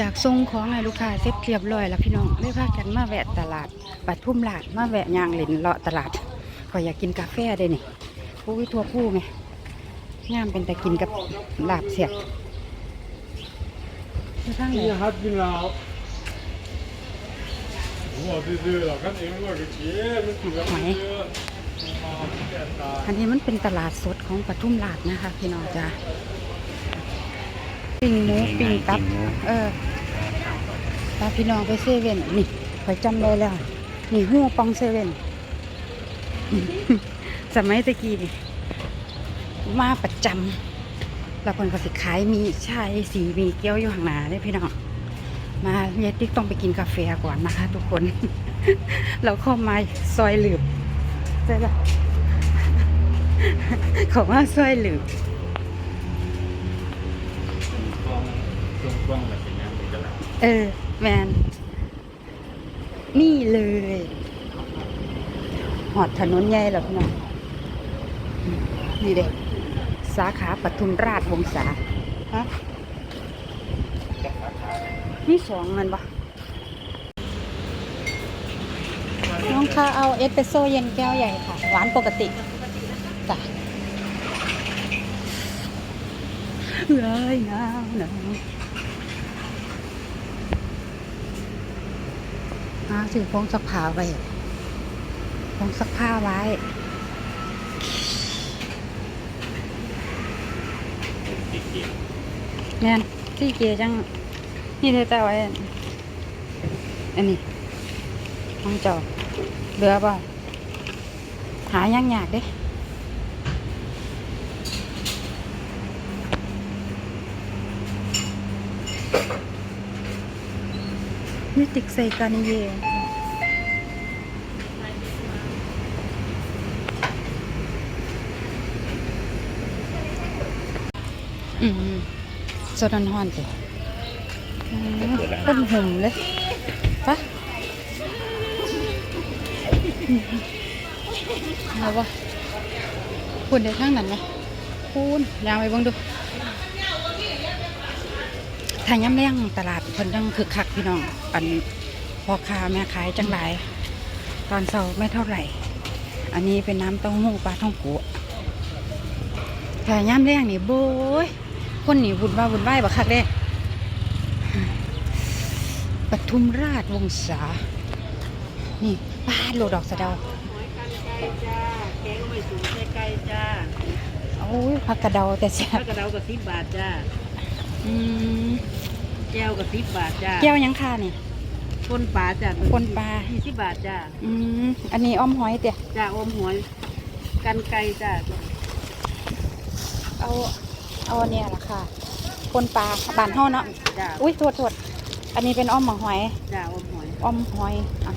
จากส่งของให้ลูกค้าเสร็จเรียบร้อยแล้วพี่น้องได้พากันมาแวะตลาดปัดพุ่มลาดมาแวะย่างเล่นเลาะตลาดก็อยากกินกาแฟเด้นี่ผู้วิทัวผู้ไงงามเป็นแต่กินกับลาบเสียบอยู่ทางไหน Je had me nou. Wat is er? Dat kan even nog een keer. Dat is wel een keer. อันนี้มันเป็นตลาดสดของปทุมราชนะคะ พี่น้องจ้าปิ้งหมูปิ้งตับ เออ พาพี่น้องไปเซเว่นนี่คอยจำได้แล้ว นี่หู้ปองเซเว่นสมัยตะกี้นี่มาประจำแล้วคนก็สิขายมีชายสีมีเกี๊ยวอยู่ข้างหน้าเลยพี่น้องมาเยติ๊กต้องไปกินกาแฟก่อนนะคะ ทุกคน เราเข้ามาซอยหลืบใช่ปะเขาว่าซอยหลืบช่วงกว้างแบบนี้มันจะหลับเออ แมนนี่เลยหอดถนนใหญ่แล้วพี่น้องนี่เด็กสาขาปทุมราชวงศาฮะนี่สองเงินปะน้องคะเอาเอสเปรสโซ่เย็นแก้วใหญ่ค่ะ หวานปกติจ้ะเอ้ยหนาวหนา หาซื้อผงซักผ้าไว้ฟองซักผ้าไว้เกียร์แม่นที่เกียจัง นี่เธอจะไว้ อันนี้ของจอเบื่อบ่หายังยากเด้ นี่ติกใส่กานิเยอืมโซดันฮอนสิอืมเป็นหุ่มเลยปะอืมเอาวะพูดได้ทั้งนั้นไหมพูนยางไปเบิ่งดู ทางย่ำแรงตลาดเพิ่นจังคึกคักพี่น้อง อันพ่อค้าแม่ขายจังหลาย ตอนเช้าไม่เท่าไหร่ อันนี้เป็นน้ำเต้าหู้ปลาท่องโกะแต่ย่ำแรงนี่โบยคนนี่วุ่นว่าวุ่นวายบักคักเด้ปทุมราชวงศา นี่ป้าดโลดอกสะเดาไก่จ้าแกงไม่สูงใส่ไก่จ้าโอ้ยผักกระเดาแต่แซ่ถ้าบกระเดากับสิบบาทจ้า อืมแก้วกับสิบบาทจ้าแก้วยังค่านี่ปนปลาจ้าปนปลายี่สิบบาทจ้าอืมอันนี้อ้อมหอยเตี่ยจ้าอมหอยกันไก่จ้าเอาเอาอันเนี้ยละค่ะปนปลาบานห่อเนาะจ้าอุ้ยโทษโทษอันนี้เป็นอ้อมหมองหอยจ้าอมหอยอ้อมหอยอะ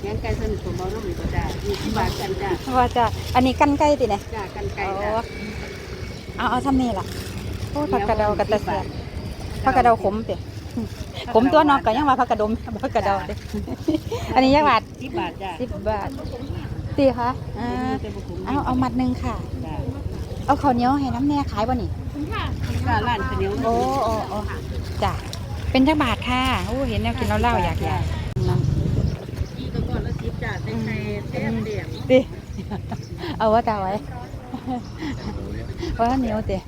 แกงไก่สนิทสมบูรณ์น้ำหนึ่งจ้ายี่สิบบาทกันจ้าว่าจะอันนี้กันไก่ติเนี่ยจ้ากันไก่เอาจ้าเอาเอาทำนี่ล่ะโอ้ยผักกระเดากับตะแซ่บ ผักกระเดาขมเตะขมตัวนอกก็ยังว่าผักกระดมผักกระเดาเตะอันนี้ยักบาทสิบบาทจ้าสิบบาทตีคะอ่าเอาเอามัดหนึ่งค่ะ จ้าเอาข้าวเหนียวให้น้ำแน่ขายบ่นี่จ้าร้านข้าวเหนียวโอ้โอ้โอ้จ้ะเป็นจักบาทค่ะโอ้เห็นแนวกินแล้วเล่าอยากอยากนั่นยี่ก็ก้อนละสิบจ้าใส่ไข่แซ่บเดี่ยงตีเอาว่าตาไว้ว่าเหนียวเตะ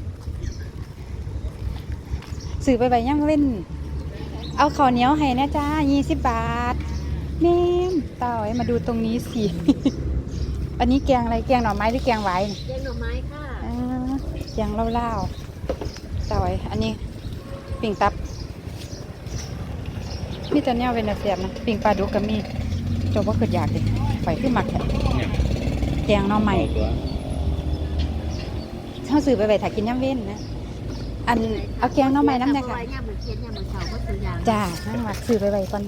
สื่อไปไปยังเว้น เอาข้าวเหนียวให้นะจ้ายี่สิบบาทเมมตาไว้มาดูตรงนี้สิ อันนี้แกงอะไรแกงหน่อไม้หรือแกงไหวนี่แกงหน่อไม้ค่ะอ่าแกงเล่าวๆตอยอันนี้ปิ่งตับมีแต่แนวเป็นเสียบนะปิ่งปลาดุกก็มีเจบว่าคืออยากเลยไปขึ้นมักแท้เนี่ยแกงหน่อใหม่เอาตัวเขาซื้อไปไปถ่ายกินย่ำเว้นนะ อันเอาแกงหน่อใหม่น้ำเนี่ยค่ะย่ามมือเคียนย่ามมือเสาก็ตัวอย่างจ้านั่งมักซื้อไปไปก่อน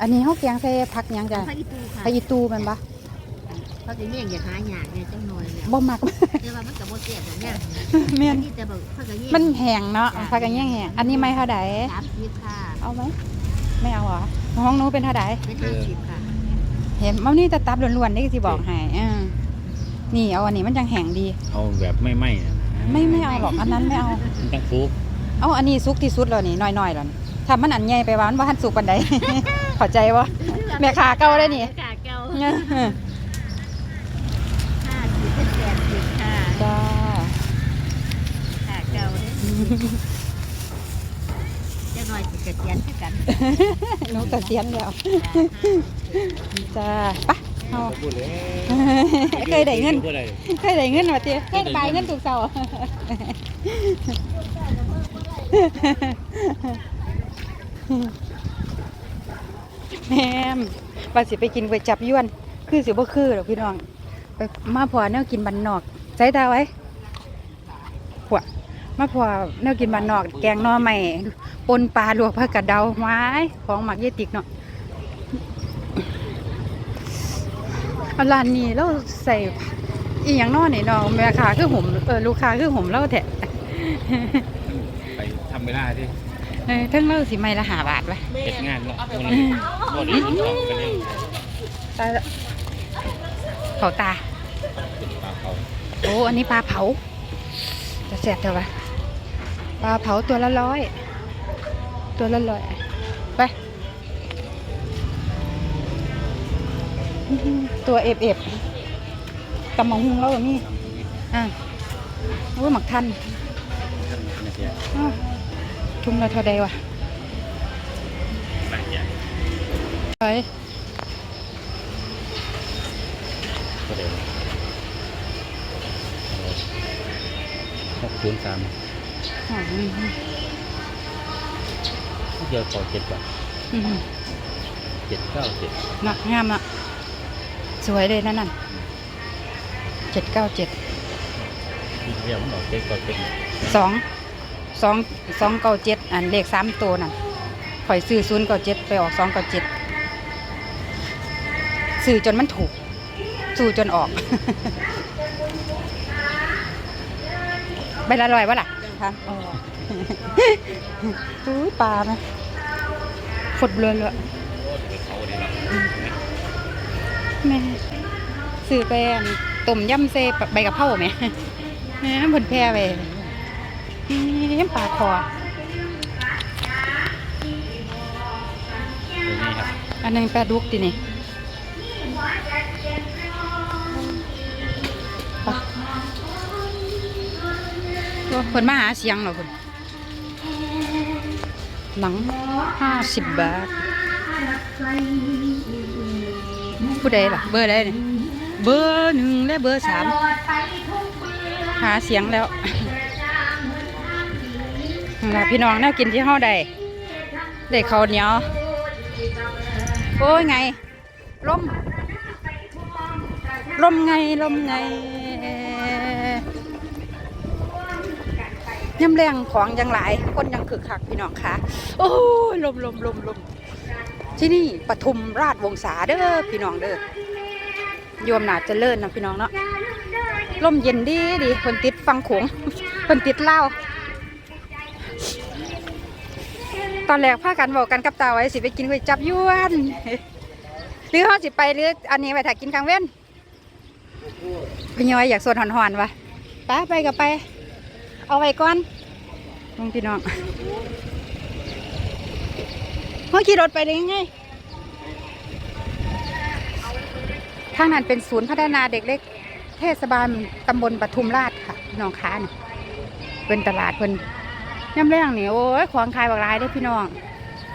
อันนี้เขาแกงใส่ผักหยังจ้ะพระอีปูค่ะผักอีตูแมันปะเขาจะเนี่ยอยากหาหยาดเนี่ยจังหน่อยเนี่ยบ่มัก แต่ว่ามันกับโมเสียบแบบเนี้ยแม่นนี่แต่แบบเขาจะเนี่ยมันแห้งเนาะผักกันแย่งแห้งอันนี้ไม่เท่าไดสามสิบค่ะเอาไหมไม่เอาเหรอห้องหนู้เป็นเท่าไดไม่ห้าสิบค่ะเห็นมันนี่แต่ตับล้วนๆนี่ที่บอกให้อ่านี่เอาอันนี้มันจังแห้งดี เอาแบบไม่ไหม้นะ ไม่ไม่เอาหรอกอันนั้นไม่เอา มันต้องฟุกเอาอันนี้สุกที่สุดแล้วนี่น้อยๆแล้วนี่ถ้ามันอันใหญ่ไปว่ามันว่าหันสุกปันใด เข้าใจวะแม่ขาเก่าได้นี่ขาเก่าเนี่ยห้าสิบเป็นแปดสิบค่ะจ้าขาเก่าเนี่ยจะหน่อยจะเกิดยันให้กันหนูเกษียณแล้ว จ้าปะ เอาพูดเลยเคยได้เงินพูดอะไรเคยได้เงินมาเตี้ยเคยไปเงินถูกเสาแฮมว่าสิไปกินก๋วยจับยวน คือสิบ่คือหรอกพี่น้อง ไปมาพอแนวกินบันนอกใส่ตาไว้พวกมาพอแนวกินบันนอก แกงหน่อใหม่ปนปลาลวกผักกระเดาไม้ของหมักเยติกเนาะเอา ร้านนี้เราใส่อีหยังเนอนี่เนาะแม่ค้าคือผมเออลูกค้าคือผมเล่าแท้ไปทำเวลาที่เออทั้งเล่าสิไม่ละหาบาทวะเก็บงานแล้ววันนี้วันนี้คุณออกกันเองตายละเขาตาเป็นปลาเขาโอ้อันนี้ปลาเผาจะแสบเถอะวะปลาเผาตัวละร้อย ตัวละร้อยไป ตัวเอฟเอฟกำมังหุงแล้วแบบนี้อะโอ้ยหมักทันท่านนาทีอ้าวทุ่งละเท่าใดวะหลายอย่างไปก็เดี๋ยวหกศูนย์สามอ๋ออืมเดียวต่อเจ็ดบาทอืมเจ็ดเก้าเจ็ดหนักงามอะ สวยเลยนั่นน่ะเจ็ดเก้าเจ็ดที่เรียกมันออกเจ็ดต่อเจ็ดสองสองสองเก้าเจ็ดอันเลขสามตัวนั่นข่อยซื้อศูนย์เก้าเจ็ดไปออกสองเก้าเจ็ดซื้อจนมันถูกซื้อจนออกใบละร้อยวะล่ะคะอ๋ออุ้ยปลาไหมฝดเรือเรือเขาเนี่ยเรา แม่ซื้อไปอันต้มยำเซใบกะเพราไหมแม่ผลแพร่ไปนี่ปลาคอตัวนี้ครับอันหนึงปลาดุกดินี่ไปโอ้คนมาหาเสียงเหรอคุณหนังห้าสิบบาท ผู้ใดล่ะ เบอร์ใดนี่เบอร์หนึ่งและเบอร์สามหาเสียงแล้วนั่นล่ะพี่น้องน่ากินที่ห้อใดได้ข้าวเหนียวโอ้ยไงลมลมไงลมไงย่ำแรงของยังหลาย คนยังคึกคักพี่น้องคะโอ้ยลมลมลมลม ที่นี่ปทุมราชวงศาเด้อพี่น้องเด้อโยมนาจะเจริญนะพี่น้องเนาะลมเย็นดีดีคนติดฟังโขงคนติดเหล้าตอนแรกพากันบอกกันกับตาไว้สิไปกินก๋วยจับยวนหรือเขาสิไปหรืออันนี้ไปถ่ายกินกลางเว้นพี่ย้อยอยากส่วนหอนๆวะไปไปกับไป เอาไว้ก่อนน้องพี่น้อง เขาขี่รถไปได้ยังไงทางนั้นเป็นศูนย์พัฒนาเด็กเล็ก เทศบาลตำบลปทุมราชค่ะพี่น้องค้านี่เป็นตลาดเพิ่นย่ำแรงนี่โอ้ยของขายบากหลายเด้พี่น้อง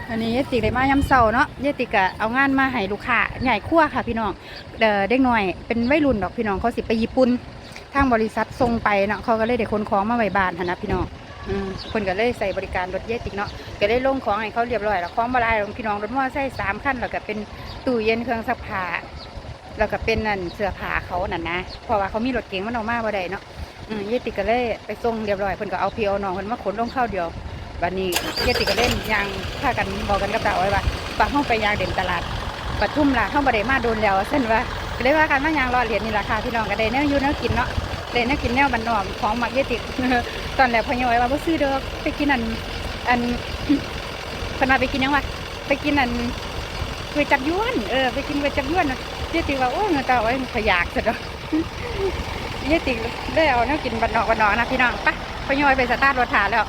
อันนี้ยายติกได้มายำเสาเนาะยายติกะเอางานมาให้ลูกค้าใหญ่คั่วค่ะพี่น้องเด็กหน่อยเป็นวัยรุ่นดอกพี่น้องเขาสิไปญี่ปุ่นทางบริษัทส่งไปเนาะเขาก็เลยได้ขนของมาไว้บ้านนะพี่น้อง คนก็เลยใส่บริการรถเยติกเนาะก็เลยลงของให้เขาเรียบร้อยแล้วของบหลายของพี่น้องรถมอเตอร์ไซค์สามคันแล้วก็เป็นตู้เย็นเครื่องซักผ้าแล้วก็เป็นนั่นเสื้อผ้าเขานั่นนะเพราะว่าเขามีรถเก๋งมันออกมาบ่ได้เนาะอืมเยติกก็เลยไปส่งเรียบร้อยเพิ่นก็เอาพี่เอาน้องเพิ่นมาขนลงเข้าวเดียววันนี้เยติกก็เล่นยางพากันบอกกันกับตาไว้ว่าฝากห้องไปยางเด่นตลาดปทุมล่ะห้องบ่ได้มาโดนแล้วเส้นว่าก็เลยว่ากันมายางรอเหรียญนี่ราคาพี่น้องก็ได้แนวอยู่แนวกินเนาะ เลยน่ากินแนวบันนอมของมักเยติกตอนแรกพอยอยว่าบ่ซื้อเด้อไปกินอันอันพนาไปกินยังวะไปกินอันก๋วยจับยวนเออไปกินก๋วยจับยวนน่ะเยติกว่าโอ้เงินตาไว้ขยากสุดเด้อเยติกเลยเอาแนวกินบันนอกบันนอกนะพี่น้องไปพอยอยไปสตาร์ทรถถาแล้ว